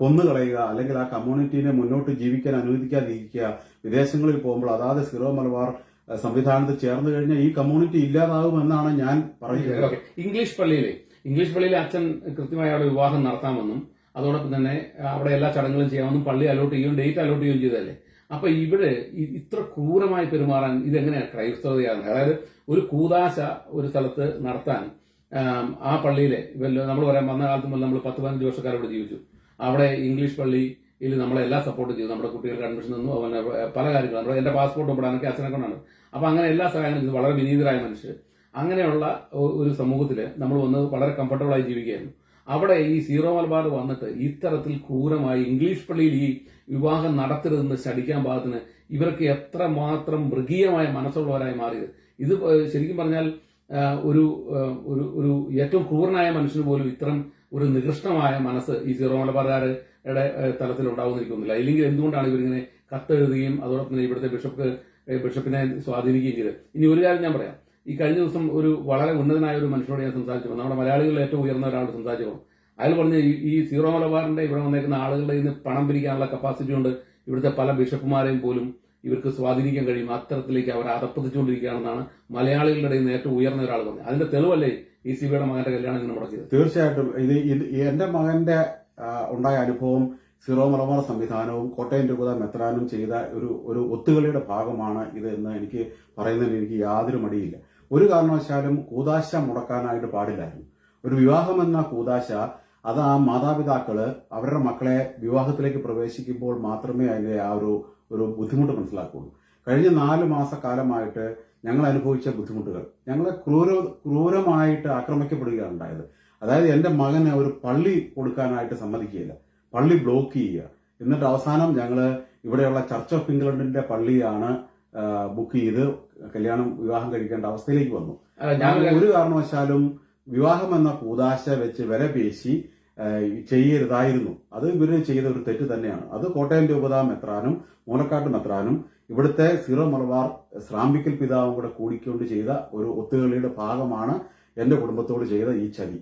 കൊന്നുകളയുക അല്ലെങ്കിൽ ആ കമ്മ്യൂണിറ്റിനെ മുന്നോട്ട് ജീവിക്കാൻ അനുവദിക്കാതിരിക്കുക വിദേശങ്ങളിൽ പോകുമ്പോൾ അതാത് സിറോ മലബാർ സംവിധാനത്തിൽ ചേർന്ന് കഴിഞ്ഞാൽ ഈ കമ്മ്യൂണിറ്റി ഇല്ലാതാകുമെന്നാണ് ഞാൻ പറയുന്നത് ഇംഗ്ലീഷ് പള്ളിയിലെ ഇംഗ്ലീഷ് പള്ളിയിലെ അച്ഛൻ കൃത്യമായ അവിടെ വിവാഹം നടത്താമെന്നും അതോടൊപ്പം തന്നെ അവിടെ എല്ലാ ചടങ്ങുകളും ചെയ്യാമെന്നും പള്ളി അലോട്ട് ചെയ്യും ഡേറ്റ് അലോട്ട് ചെയ്യുകയും ചെയ്തതല്ലേ അപ്പൊ ഇവിടെ ഇത്ര ക്രൂരമായി പെരുമാറാൻ ഇതെങ്ങനെയാണ് ക്രൈസ്തവതയാണ് അതായത് ഒരു കൂതാശ ഒരു സ്ഥലത്ത് നടത്താൻ ആ പള്ളിയിലെ നമ്മൾ പറയാം വന്ന കാലത്ത് മുതൽ നമ്മൾ പത്ത് പതിനഞ്ച് വർഷക്കാർ ഇവിടെ ജീവിച്ചു അവിടെ ഇംഗ്ലീഷ് പള്ളിയിൽ നമ്മളെ നമ്മളെല്ലാം സപ്പോർട്ട് ചെയ്തു നമ്മുടെ കുട്ടികൾക്ക് അഡ്മിഷൻ നിന്നു അങ്ങനെ പല കാര്യങ്ങളും നമ്മുടെ എൻ്റെ പാസ്പോർട്ട് ഒപ്പിടാനൊക്കെ അച്ഛനെ കൊണ്ടാണ് അപ്പൊ അങ്ങനെ എല്ലാ സഹായങ്ങളും ചെയ്തു വളരെ വിനീതരായ മനുഷ്യർ അങ്ങനെയുള്ള ഒരു സമൂഹത്തിൽ നമ്മൾ വന്ന് വളരെ കംഫർട്ടബിളായി ജീവിക്കുകയായിരുന്നു അവിടെ ഈ സീറോ മലബാർ വന്നിട്ട് ഇത്തരത്തിൽ ക്രൂരമായി ഇംഗ്ലീഷ് പള്ളിയിൽ ഈ വിവാഹം നടത്തരുതെന്ന് ശടിക്കാൻ പാകത്തിന് ഇവർക്ക് എത്ര മാത്രം മൃഗീയമായ മനസ്സുള്ളവരായി മാറിയത് ഇത് ശരിക്കും പറഞ്ഞാൽ ഒരു ഒരു ഒരു ഏറ്റവും ക്രൂരനായ മനുഷ്യന് പോലും ഇത്തരം ഒരു നികൃഷ്ടമായ മനസ്സ് ഈ സീറോ മലബാറുകാരുടെ തലത്തിൽ ഉണ്ടാവുന്നിരിക്കുന്നില്ല ഇല്ലെങ്കിൽ എന്തുകൊണ്ടാണ് ഇവരിങ്ങനെ കത്തെഴുതുകയും അതോടൊപ്പം തന്നെ ഇവിടുത്തെ ബിഷപ്പ് ബിഷപ്പിനെ സ്വാധീനിക്കുകയും ചെയ്തത് ഇനി ഒരു കാര്യം ഞാൻ പറയാം ഈ കഴിഞ്ഞ ദിവസം ഒരു വളരെ ഉന്നതനായ ഒരു മനുഷ്യനോട് ഞാൻ സംസാരിച്ചിരുന്നു നമ്മുടെ മലയാളികളിൽ ഏറ്റവും ഉയർന്ന ഒരാളോട് സംസാരിച്ചപ്പോൾ അയാൾ പറഞ്ഞ ഈ സീറോ മലബാറിന്റെ ഇവിടെ വന്നേക്കുന്ന ആളുകളുടെ ഇന്ന് പണം പിരിക്കാനുള്ള കപ്പാസിറ്റി കൊണ്ട് ഇവിടുത്തെ പല ബിഷപ്പുമാരെയും പോലും ഇവർക്ക് സ്വാധീനിക്കാൻ കഴിയും അത്തരത്തിലേക്ക് അവർ അതപ്പതിച്ചുകൊണ്ടിരിക്കുകയാണെന്നാണ് മലയാളികളുടെ ഇന്ന് ഏറ്റവും ഉയർന്ന ഒരാൾ പറഞ്ഞത് അതിന്റെ തെളിവല്ലേ ഈ സിബിയുടെ മകന്റെ കല്യാണം ഇങ്ങനെ മുടക്കിയത് തീർച്ചയായിട്ടും ഇത് ഇത് എന്റെ മകന്റെ ഉണ്ടായ അനുഭവം സിറോ മലബാർ സംവിധാനവും കോട്ടയം രൂപത മെത്രാനും ചെയ്ത ഒരു ഒരു ഒത്തുകളിയുടെ ഭാഗമാണ് ഇത് എന്ന് എനിക്ക് പറയുന്നതിന് എനിക്ക് യാതൊരു മടിയില്ല ഒരു കാരണവശാലും കൂതാശ മുടക്കാനായിട്ട് പാടില്ലായിരുന്നു ഒരു എന്ന കൂതാശ അത് ആ മാതാപിതാക്കള് അവരുടെ മക്കളെ വിവാഹത്തിലേക്ക് പ്രവേശിക്കുമ്പോൾ മാത്രമേ അതിന്റെ ആ ഒരു ഒരു ബുദ്ധിമുട്ട് മനസ്സിലാക്കുകയുള്ളൂ കഴിഞ്ഞ നാല് മാസക്കാലമായിട്ട് ഞങ്ങൾ അനുഭവിച്ച ബുദ്ധിമുട്ടുകൾ ഞങ്ങളെ ക്രൂര ക്രൂരമായിട്ട് ആക്രമിക്കപ്പെടുകയാണ് ഉണ്ടായത് അതായത് എൻ്റെ മകന് ഒരു പള്ളി കൊടുക്കാനായിട്ട് സമ്മതിക്കുകയില്ല പള്ളി ബ്ലോക്ക് ചെയ്യുക എന്നിട്ട് അവസാനം ഞങ്ങൾ ഇവിടെയുള്ള ചർച്ച് ഓഫ് ഇംഗ്ലണ്ടിന്റെ പള്ളിയാണ് ബുക്ക് ചെയ്ത് കല്യാണം വിവാഹം കഴിക്കേണ്ട അവസ്ഥയിലേക്ക് വന്നു ഒരു കാരണവശാലും വിവാഹം എന്ന കൂതാശ വെച്ച് വില പേശി ചെയ്യരുതായിരുന്നു അത് ഇവർ ചെയ്ത ഒരു തെറ്റ് തന്നെയാണ് അത് കോട്ടയം രൂപതാ മെത്രാനും മൂലക്കാട്ട് മെത്രാനും ഇവിടുത്തെ സീറോ മലബാർ ശ്രാമ്പിക്കൽ പിതാവും കൂടെ കൂടിക്കൊണ്ട് ചെയ്ത ഒരു ഒത്തുകളിയുടെ ഭാഗമാണ് എന്റെ കുടുംബത്തോട് ചെയ്ത ഈ ചതി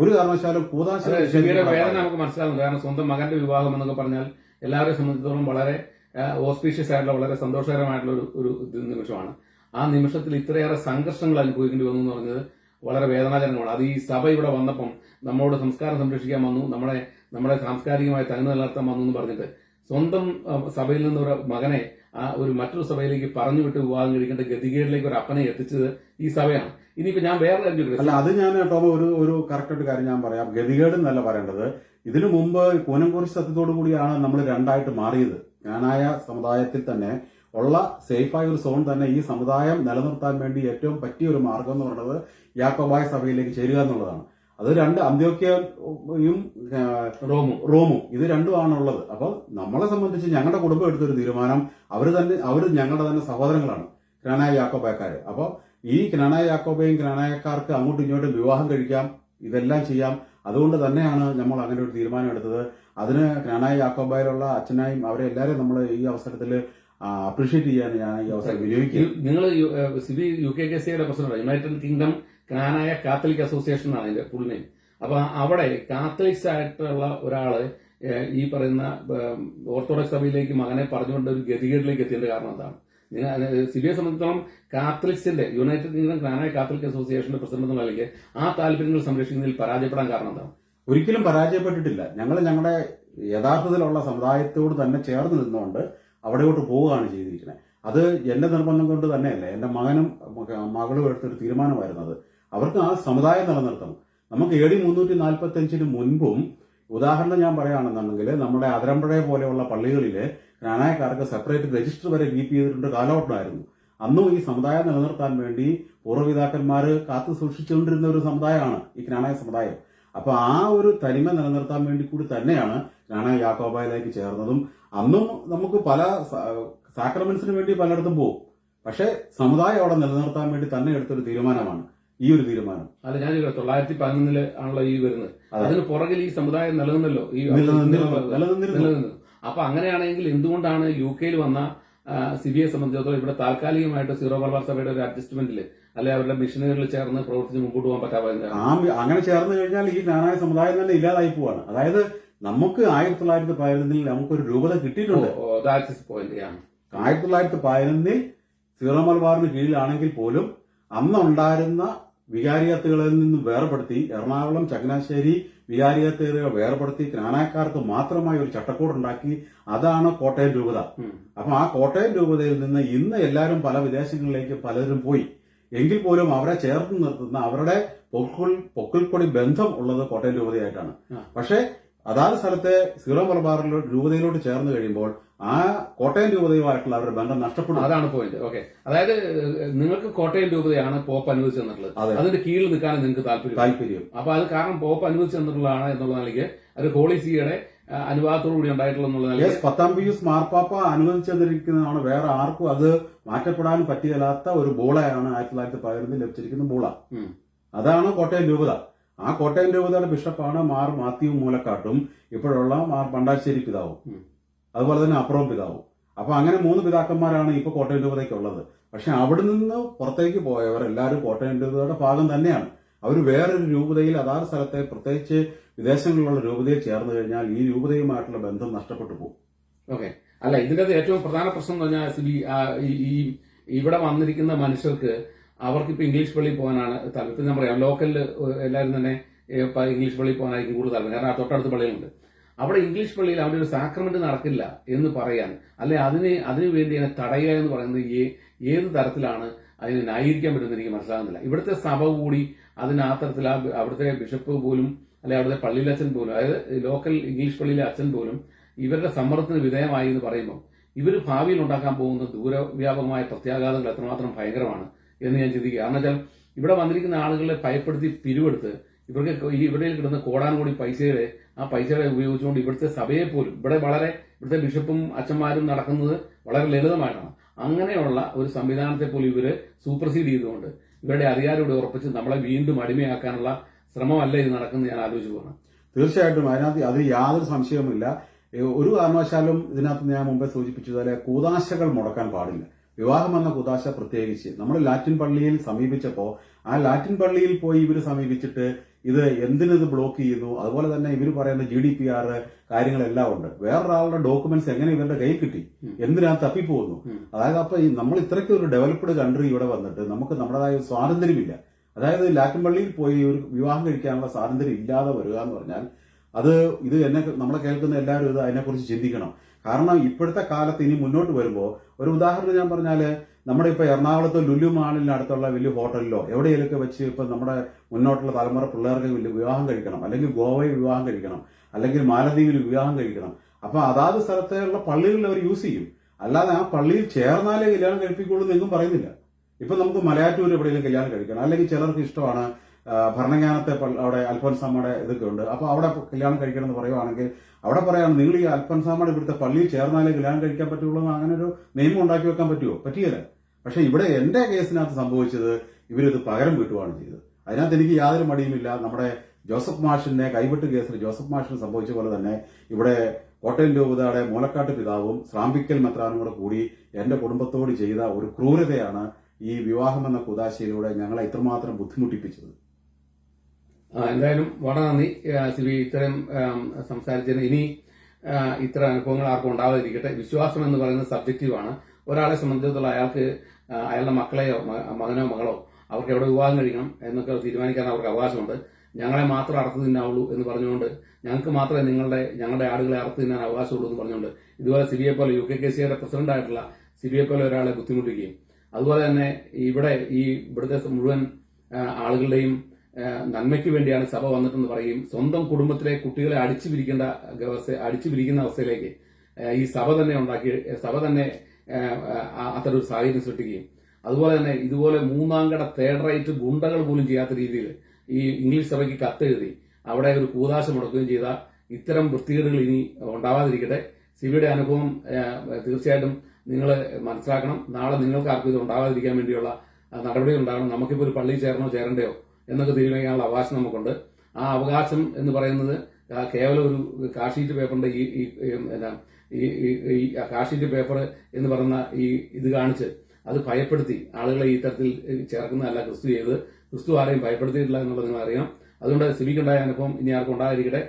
ഒരു കാരണവശാലും കൂതാശ വേദന നമുക്ക് മനസ്സിലാകുന്നു കാരണം സ്വന്തം മകന്റെ വിവാഹം എന്നൊക്കെ പറഞ്ഞാൽ എല്ലാവരെയും സംബന്ധിച്ചിടത്തോളം വളരെ ഓസ്പീഷ്യസ് ആയിട്ടുള്ള വളരെ സന്തോഷകരമായിട്ടുള്ള ഒരു ഒരു നിമിഷമാണ് ആ നിമിഷത്തിൽ ഇത്രയേറെ സംഘർഷങ്ങൾ അനുഭവിക്കേണ്ടി വന്നു എന്ന് പറഞ്ഞത് വളരെ വേദനാജനകമാണ് അത് ഈ സഭ ഇവിടെ വന്നപ്പം നമ്മളോട് സംസ്കാരം സംരക്ഷിക്കാൻ വന്നു നമ്മളെ നമ്മുടെ സാംസ്കാരികമായ തനിമ നിലനിർത്താൻ വന്നു എന്ന് പറഞ്ഞിട്ട് സ്വന്തം സഭയിൽ നിന്ന് ഒരു മകനെ ആ ഒരു മറ്റൊരു സഭയിലേക്ക് പറഞ്ഞു വിട്ട് വിവാഹം കഴിക്കേണ്ട ഗതികേടിലേക്ക് ഒരു അപ്പനെ എത്തിച്ചത് ഈ സഭയാണ് ഇനിയിപ്പോ ഞാൻ വേറെ കാര്യം അല്ല അത് ഞാൻ ടോമ ഒരു ഒരു കറക്റ്റ് ആയിട്ട് കാര്യം ഞാൻ പറയാം ഗതികേട് എന്നല്ല പറയേണ്ടത് ഇതിനു മുമ്പ് കൂനംകുറിശ് സത്യത്തോടു കൂടിയാണ് നമ്മൾ രണ്ടായിട്ട് മാറിയത് ഞാനായ സമുദായത്തിൽ തന്നെ ഉള്ള സേഫായ ഒരു സോൺ തന്നെ ഈ സമുദായം നിലനിർത്താൻ വേണ്ടി ഏറ്റവും പറ്റിയ ഒരു മാർഗം എന്ന് പറയുന്നത് യാക്കോബായ സഭയിലേക്ക് ചേരുക എന്നുള്ളതാണ് അത് രണ്ട് അന്ത്യോക്യയും റോമും റോമും ഇത് രണ്ടുമാണുള്ളത് ഉള്ളത് അപ്പോൾ നമ്മളെ സംബന്ധിച്ച് ഞങ്ങളുടെ കുടുംബം എടുത്തൊരു തീരുമാനം അവർ തന്നെ അവർ ഞങ്ങളുടെ തന്നെ സഹോദരങ്ങളാണ് ക്രാനായ യാക്കോബായക്കാർ അപ്പോൾ ഈ ക്രാനായ യാക്കോബയും ക്രാനായക്കാർക്ക് അങ്ങോട്ടും ഇങ്ങോട്ടും വിവാഹം കഴിക്കാം ഇതെല്ലാം ചെയ്യാം അതുകൊണ്ട് തന്നെയാണ് നമ്മൾ അങ്ങനെ ഒരു തീരുമാനം എടുത്തത് അതിന് ഞാനായി യാക്കോബായിലുള്ള അച്ഛനായും അവരെ എല്ലാവരെയും നമ്മൾ ഈ അവസരത്തിൽ അപ്രീഷിയേറ്റ് ചെയ്യാൻ ഞാൻ ഈ അവസരം വിനിയോഗിക്കും നിങ്ങൾ സിബി യു കെ കെ സിയുടെ president United Kingdom Knanaya Catholic Association ആണ് അതിന്റെ ഫുൾ നെയിം അപ്പൊ അവിടെ കാത്തലിക്സ് ആയിട്ടുള്ള ഒരാള് ഈ പറയുന്ന ഓർത്തഡോക്സ് സഭയിലേക്ക് മകനെ പറഞ്ഞുകൊണ്ട് ഒരു ഗതികേടിലേക്ക് എത്തിയതിന്റെ കാരണം എന്താണ് സിബിയെ സംബന്ധിച്ചോളം കാത്തലിക്സിന്റെ യുണൈറ്റഡ് കിങ്ഡം കാനായ കാത്തലിക് അസോസിയേഷന്റെ പ്രസിഡന്റ് എന്ന നിലയ്ക്ക് ആ താല്പര്യങ്ങൾ സംരക്ഷിക്കുന്നതിൽ പരാജയപ്പെടാൻ കാരണം എന്താണ് ഒരിക്കലും പരാജയപ്പെട്ടിട്ടില്ല ഞങ്ങൾ ഞങ്ങളുടെ യഥാർത്ഥത്തിലുള്ള സമുദായത്തോട് തന്നെ ചേർന്ന് നിന്നുകൊണ്ട് അവിടെയോട്ട് പോവുകയാണ് ചെയ്തിരിക്കുന്നത് അത് എന്റെ നിർബന്ധം കൊണ്ട് തന്നെയല്ല എന്റെ മകനും മകളും എടുത്തൊരു തീരുമാനമായിരുന്നത് അവർക്ക് ആ സമുദായം നിലനിർത്തണം നമുക്ക് എ ഡി മുന്നൂറ്റി നാൽപ്പത്തി അഞ്ചിന് മുൻപും ഉദാഹരണം ഞാൻ പറയുകയാണെന്നുണ്ടെങ്കിൽ നമ്മുടെ അതിരമ്പുഴയെ പോലെയുള്ള പള്ളികളിൽ നാനായക്കാർക്ക് സെപ്പറേറ്റ് രജിസ്റ്റർ വരെ കീപ്പ് ചെയ്തിട്ടുണ്ട് കാലഘട്ടമായിരുന്നു അന്നും ഈ സമുദായം നിലനിർത്താൻ വേണ്ടി പൂർവ്വപിതാക്കന്മാർ കാത്തു സൂക്ഷിച്ചുകൊണ്ടിരുന്ന ഒരു സമുദായമാണ് ഈ ജ്ഞാനായ സമുദായം അപ്പൊ ആ ഒരു തനിമ നിലനിർത്താൻ വേണ്ടി കൂടി തന്നെയാണ് ഞാനാ യാക്കോബായിലേക്ക് ചേർന്നതും അന്നും നമുക്ക് പല സാക്രമെന്റ്സിന് വേണ്ടി പലയിടത്തും പോകും പക്ഷേ സമുദായം അവിടെ നിലനിർത്താൻ വേണ്ടി തന്നെ എടുത്തൊരു തീരുമാനമാണ് ഈ ഒരു തീരുമാനം അല്ല ഞാൻ തൊള്ളായിരത്തി പതിനൊന്നില് ആണല്ലോ ഈ വരുന്നത് അതിന് പുറകിൽ ഈ സമുദായം നിലനിന്നല്ലോ ഈ നിലനിന്നിരുന്നു അപ്പൊ അങ്ങനെയാണെങ്കിൽ എന്തുകൊണ്ടാണ് യു കെയിൽ വന്ന ഐ സംബന്ധിച്ചിടത്തോളം ഇവിടെ താൽക്കാലികമായിട്ട് സീറോ മലബാർ സഭയുടെ ഒരു അഡ്ജസ്റ്റ്മെന്റിൽ അല്ലെ അവരുടെ മിഷനുകളിൽ ചേർന്ന് പ്രവർത്തിച്ച് മുമ്പോട്ട് പോകാൻ പറ്റാതെ അങ്ങനെ ചേർന്ന് കഴിഞ്ഞാൽ ഈ നാനായ സമുദായം തന്നെ ഇല്ലാതായി പോവാണ് അതായത് നമുക്ക് ആയിരത്തി തൊള്ളായിരത്തി പതിനൊന്നിൽ ഒരു രൂപത കിട്ടിയിട്ടുണ്ട് ആയിരത്തി തൊള്ളായിരത്തി പതിനൊന്നിൽ സീറോ മലബാറിന് കീഴിലാണെങ്കിൽ പോലും അന്നുണ്ടായിരുന്ന വികാരിയത്തുകളിൽ നിന്ന് വേർപെടുത്തി എറണാകുളം ചങ്ങനാശ്ശേരി വികാരികത്തേറുകൾ വേർപെടുത്തി ക്നാനാക്കാർക്ക് മാത്രമായി ഒരു ചട്ടക്കൂട് ഉണ്ടാക്കി അതാണ് കോട്ടയം രൂപത അപ്പം ആ കോട്ടയം രൂപതയിൽ നിന്ന് ഇന്ന് എല്ലാവരും പല വിദേശങ്ങളിലേക്ക് പലരും പോയി എങ്കിൽ പോലും അവരെ ചേർത്ത് നിർത്തുന്ന അവരുടെ പൊക്കിൾ പൊക്കിൾക്കൊടി ബന്ധം ഉള്ളത് കോട്ടയം രൂപതയായിട്ടാണ് പക്ഷേ അതാത് സ്ഥലത്തെ സീറോ മലബാറിലോ രൂപതയിലോട്ട് ചേർന്ന് കഴിയുമ്പോൾ ആ കോട്ടയം രൂപതയുമായിട്ടുള്ള അവരുടെ ബന്ധം നഷ്ടപ്പെടും അതാണ് പോയിന്റ് ഓക്കെ അതായത് നിങ്ങൾക്ക് കോട്ടയം രൂപതയാണ് പോപ്പ് അനുവദിച്ചു തന്നിട്ടുള്ളത് അതിന്റെ കീഴിൽ നിൽക്കാനും നിങ്ങൾക്ക് താല്പര്യം താല്പര്യം അപ്പൊ അത് കാരണം പോപ്പ് അനുവദിച്ചു തന്നിട്ടുള്ളതാണ് എന്നുള്ള നിലയ്ക്ക് അത് ഹോളി സിയുടെ അനുവാദത്തോടുകൂടി ഉണ്ടായിട്ടുള്ള എന്നുള്ള പത്താം പീസ് മാർപ്പാപ്പ അനുവദിച്ചു തന്നിരിക്കുന്നതാണ് വേറെ ആർക്കും അത് മാറ്റപ്പെടാൻ പറ്റിയല്ലാത്ത ഒരു ബോളയാണ് ആയിരത്തി തൊള്ളായിരത്തി പതിനൊന്നിൽ ലഭിച്ചിരിക്കുന്ന ബോള അതാണ് കോട്ടയം രൂപത ആ കോട്ടയം രൂപതയുടെ ബിഷപ്പാണ് മാർ മാത്യു മൂലക്കാട്ടും ഇപ്പോഴുള്ള മാർ പണ്ടാശ്ശേരി പിതാവും അതുപോലെ തന്നെ അപ്പുറവും പിതാവും അപ്പൊ അങ്ങനെ മൂന്ന് പിതാക്കന്മാരാണ് ഇപ്പോൾ കോട്ടയം രൂപതയ്ക്ക് ഉള്ളത് പക്ഷെ അവിടെ നിന്ന് പുറത്തേക്ക് പോയവർ എല്ലാവരും കോട്ടയം രൂപതയുടെ ഭാഗം തന്നെയാണ് അവർ വേറൊരു രൂപതയിൽ അതാത് സ്ഥലത്തെ പ്രത്യേകിച്ച് വിദേശങ്ങളിലുള്ള രൂപതയിൽ ചേർന്ന് കഴിഞ്ഞാൽ ഈ രൂപതയുമായിട്ടുള്ള ബന്ധം നഷ്ടപ്പെട്ടു പോകും ഓക്കെ അല്ല ഇതിന്റെ ഏറ്റവും പ്രധാന പ്രശ്നം എന്ന് പറഞ്ഞാൽ ഈ ഇവിടെ വന്നിരിക്കുന്ന മനുഷ്യർക്ക് അവർക്ക് ഇപ്പൊ ഇംഗ്ലീഷ് പള്ളി പോകാനാണ് താല്പര്യം ഞാൻ പറയാം ലോക്കലിൽ എല്ലാവരും തന്നെ ഇംഗ്ലീഷ് പള്ളി പോകാനായിരിക്കും കൂടുതൽ താല്പര്യം കാരണം തൊട്ടടുത്ത പള്ളികളുണ്ട് അവിടെ ഇംഗ്ലീഷ് പള്ളിയിൽ അവിടെ ഒരു സാക്രമെന്റ് നടക്കില്ല എന്ന് പറയാൻ അല്ലെ അതിനെ അതിനുവേണ്ടി അതിനെ തടയുക എന്ന് പറയുന്നത് ഏത് തരത്തിലാണ് അതിനെ ന്യായീകരിക്കാൻ പറ്റുന്ന എനിക്ക് മനസ്സിലാകുന്നില്ല ഇവിടുത്തെ സഭ കൂടി അതിന് ആ തരത്തിൽ അവിടുത്തെ ബിഷപ്പ് പോലും അല്ലെ അവിടുത്തെ പള്ളിയിലെ അച്ഛൻ പോലും അതായത് ലോക്കൽ ഇംഗ്ലീഷ് പള്ളിയിലെ അച്ഛൻ പോലും ഇവരുടെ സമ്മർദ്ദത്തിന് വിധേയമായി എന്ന് പറയുമ്പോൾ ഇവർ ഭാവിയിൽ ഉണ്ടാക്കാൻ പോകുന്ന ദൂരവ്യാപകമായ പ്രത്യാഘാതങ്ങൾ എത്രമാത്രം ഭയങ്കരമാണ് എന്ന് ഞാൻ ചിന്തിക്കുക കാരണം വെച്ചാൽ ഇവിടെ വന്നിരിക്കുന്ന ആളുകളെ ഭയപ്പെടുത്തി പിരിവെടുത്ത് ഇവർക്ക് ഇവരിൽ കിട്ടുന്ന കോടാനുകൂടി പൈസകളെ ആ പൈസകളെ ഉപയോഗിച്ചുകൊണ്ട് ഇവിടുത്തെ സഭയെ പോലും ഇവിടെ വളരെ ഇവിടുത്തെ ബിഷപ്പും അച്ഛന്മാരും നടക്കുന്നത് വളരെ ലളിതമായിട്ടാണ് അങ്ങനെയുള്ള ഒരു സംവിധാനത്തെ പോലും ഇവര് സൂപ്പർസീഡ് ചെയ്തുകൊണ്ട് ഇവരുടെ അധികാരം ഉറപ്പിച്ച് നമ്മളെ വീണ്ടും അടിമയാക്കാനുള്ള ശ്രമമല്ല ഇത് നടക്കുന്നത് ഞാൻ ആലോചിച്ച് പോകണം തീർച്ചയായിട്ടും അതിനകത്ത് അതിൽ യാതൊരു സംശയവുമില്ല ഒരു കാരണവശാലും ഇതിനകത്ത് ഞാൻ മുമ്പേ സൂചിപ്പിച്ചതുപോലെ കൂതാശകൾ മുടക്കാൻ പാടില്ല വിവാഹം എന്ന കൂതാശ പ്രത്യേകിച്ച് നമ്മൾ ലാറ്റിൻ പള്ളിയിൽ സമീപിച്ചപ്പോൾ ആ ലാറ്റിൻ പള്ളിയിൽ പോയി ഇവർ സമീപിച്ചിട്ട് ഇത് എന്തിനത് ബ്ലോക്ക് ചെയ്യുന്നു അതുപോലെ തന്നെ ഇവർ പറയുന്ന ജി ഡി പി ആർ കാര്യങ്ങളെല്ലാം ഉണ്ട് വേറൊരാളുടെ ഡോക്യുമെന്റ്സ് എങ്ങനെ ഇവരുടെ കൈ കിട്ടി എന്തിനാ തപ്പിപ്പോകുന്നു അതായത് അപ്പൊ നമ്മൾ ഇത്രയ്ക്ക് ഒരു ഡെവലപ്ഡ് കൺട്രി ഇവിടെ വന്നിട്ട് നമുക്ക് നമ്മുടേതായ സ്വാതന്ത്ര്യമില്ല അതായത് ലാക്കമ്പള്ളിയിൽ പോയി ഒരു വിവാഹം കഴിക്കാനുള്ള സ്വാതന്ത്ര്യം ഇല്ലാതെ വരിക എന്ന് പറഞ്ഞാൽ അത് ഇത് എന്നെ നമ്മളെ കേൾക്കുന്ന എല്ലാവരും ഇത് അതിനെക്കുറിച്ച് ചിന്തിക്കണം കാരണം ഇപ്പോഴത്തെ കാലത്ത് ഇനി മുന്നോട്ട് വരുമ്പോൾ ഒരു ഉദാഹരണം ഞാൻ പറഞ്ഞാല് നമ്മുടെ ഇപ്പോൾ എറണാകുളത്ത് ലുലു മാളിൻ്റെ അടുത്തുള്ള വലിയ ഹോട്ടലിലോ എവിടെയെങ്കിലുമൊക്കെ വെച്ച് ഇപ്പോൾ നമ്മുടെ മുന്നോട്ടുള്ള തലമുറ പിള്ളേർക്ക് വലിയ വിവാഹം കഴിക്കണം അല്ലെങ്കിൽ ഗോവയിൽ വിവാഹം കഴിക്കണം അല്ലെങ്കിൽ മാലദ്വീപിൽ വിവാഹം കഴിക്കണം അപ്പോൾ അതാത് സ്ഥലത്തുള്ള പള്ളികളിൽ അവർ യൂസ് ചെയ്യും അല്ലാതെ ആ പള്ളിയിൽ ചേർന്നാലേ കല്യാണം കഴിപ്പിക്കുള്ളൂ എന്നും പറയുന്നില്ല ഇപ്പം നമുക്ക് മലയാറ്റൂർ എവിടെയെങ്കിലും കല്യാണം കഴിക്കണം അല്ലെങ്കിൽ ചിലർക്ക് ഇഷ്ടമാണ് ഭരണജ്ഞാനത്തെ അവിടെ അൽഫൻസാമ്മയുടെ ഇതൊക്കെ ഉണ്ട് അപ്പോൾ അവിടെ കല്യാണം കഴിക്കണം എന്ന് പറയുവാണെങ്കിൽ അവിടെ പറയാണ് നിങ്ങൾ ഈ അൽഫൻസാമ്മയുടെ ഇവിടുത്തെ പള്ളിയിൽ ചേർന്നാലേ കല്യാണം കഴിക്കാൻ പറ്റുള്ളൂ അങ്ങനെ ഒരു നിയമം ഉണ്ടാക്കി വെക്കാൻ പറ്റുമോ പറ്റിയല്ലേ പക്ഷെ ഇവിടെ എൻ്റെ കേസിനകത്ത് സംഭവിച്ചത് ഇവരിത് പകരം വീട്ടുകയാണ് ചെയ്തത് അതിനകത്ത് എനിക്ക് യാതൊരു മടിയുമില്ല നമ്മുടെ ജോസഫ് മാഷിന്റെ കൈവിട്ട് കേസിൽ ജോസഫ് മാഷിന് സംഭവിച്ച പോലെ തന്നെ ഇവിടെ കോട്ടയം രൂപതയുടെ മൂലക്കാട്ട് പിതാവും സ്രാമ്പിക്കൽ മെത്രാനും കൂടെ കൂടി എൻ്റെ കുടുംബത്തോട് ചെയ്ത ഒരു ക്രൂരതയാണ് ഈ വിവാഹമെന്ന കുതാശയിലൂടെ ഞങ്ങളെ ഇത്രമാത്രം ബുദ്ധിമുട്ടിപ്പിച്ചത് എന്തായാലും വളരെ നന്ദി ശ്രീ ഇത്തരം സംസാരിച്ചതിന് ഇനി ഇത്ര അനുഭവങ്ങൾ ആർക്കും ഉണ്ടാവാതിരിക്കട്ടെ വിശ്വാസം എന്ന് പറയുന്നത് സബ്ജക്റ്റീവാണ് ഒരാളെ സംബന്ധിച്ചിടത്തോളം അയാൾക്ക് അയാളുടെ മക്കളെയോ മകനോ മകളോ അവർക്ക് എവിടെ വിവാഹം കഴിക്കണം എന്നൊക്കെ തീരുമാനിക്കാൻ അവർക്ക് അവകാശമുണ്ട് ഞങ്ങളെ മാത്രം അറുത്തു തിന്നാവുള്ളൂ എന്ന് പറഞ്ഞുകൊണ്ട് ഞങ്ങൾക്ക് മാത്രമേ നിങ്ങളുടെ ഞങ്ങളുടെ ആടുകളെ അറുത്തു തിന്നാൻ അവകാശമുള്ളൂ എന്ന് പറഞ്ഞുകൊണ്ട് ഇതുപോലെ സി ബി ഐ പോലെ യു കെ കെ സിയുടെ പ്രസിഡന്റ് ആയിട്ടുള്ള സി ബി ഐ പോലെ ഒരാളെ ബുദ്ധിമുട്ടിക്കുകയും അതുപോലെ തന്നെ ഇവിടെ ഈ ഇവിടുത്തെ മുഴുവൻ ആളുകളുടെയും നന്മയ്ക്ക് വേണ്ടിയാണ് സഭ വന്നിട്ടെന്ന് പറയുകയും സ്വന്തം കുടുംബത്തിലെ കുട്ടികളെ അടിച്ചു പിരിക്കേണ്ട അടിച്ചു പിരിക്കുന്ന അവസ്ഥയിലേക്ക് ഈ സഭ തന്നെ ഉണ്ടാക്കി സഭ തന്നെ അത്തരമൊരു സാഹചര്യം സൃഷ്ടിക്കുകയും അതുപോലെ തന്നെ ഇതുപോലെ മൂന്നാം കട തേർഡ് റൈറ്റ് ഗുണ്ടകൾ പോലും ചെയ്യാത്ത രീതിയിൽ ഈ ഇംഗ്ലീഷ് സഭയ്ക്ക് കത്തെഴുതി അവിടെ ഒരു കൂതാശം മുടക്കുകയും ചെയ്ത ഇത്തരം വൃത്തികേടുകൾ ഇനി ഉണ്ടാവാതിരിക്കട്ടെ സിബിയുടെ അനുഭവം തീർച്ചയായിട്ടും നിങ്ങൾ മനസ്സിലാക്കണം നാളെ നിങ്ങൾക്ക് ആർക്കും ഇത് ഉണ്ടാവാതിരിക്കാൻ വേണ്ടിയുള്ള നടപടികൾ ഉണ്ടാകണം നമുക്കിപ്പോൾ ഒരു പള്ളിയിൽ ചേരണോ ചേരണ്ടയോ എന്നൊക്കെ തീരുമാനിക്കാനുള്ള അവകാശം നമുക്കുണ്ട് ആ അവകാശം എന്ന് പറയുന്നത് കേവലം ഒരു കാഷീറ്റ് പേപ്പറിന്റെ ഈ ഈ ഈ കാഷിന്റെ പേപ്പർ എന്ന് പറയുന്ന ഈ ഇത് കാണിച്ച് അത് ഭയപ്പെടുത്തി ആളുകളെ ഈ തരത്തിൽ ചേർക്കുന്നതല്ല ക്രിസ്തു ചെയ്ത് ക്രിസ്തു ആരെയും ഭയപ്പെടുത്തിയിട്ടില്ല എന്നുള്ളത് നിങ്ങൾ അറിയാം അതുകൊണ്ട് സിബിക്കുണ്ടായ അനുഭവം ഇനി ആർക്കും ഉണ്ടായിരിക്കട്ടെ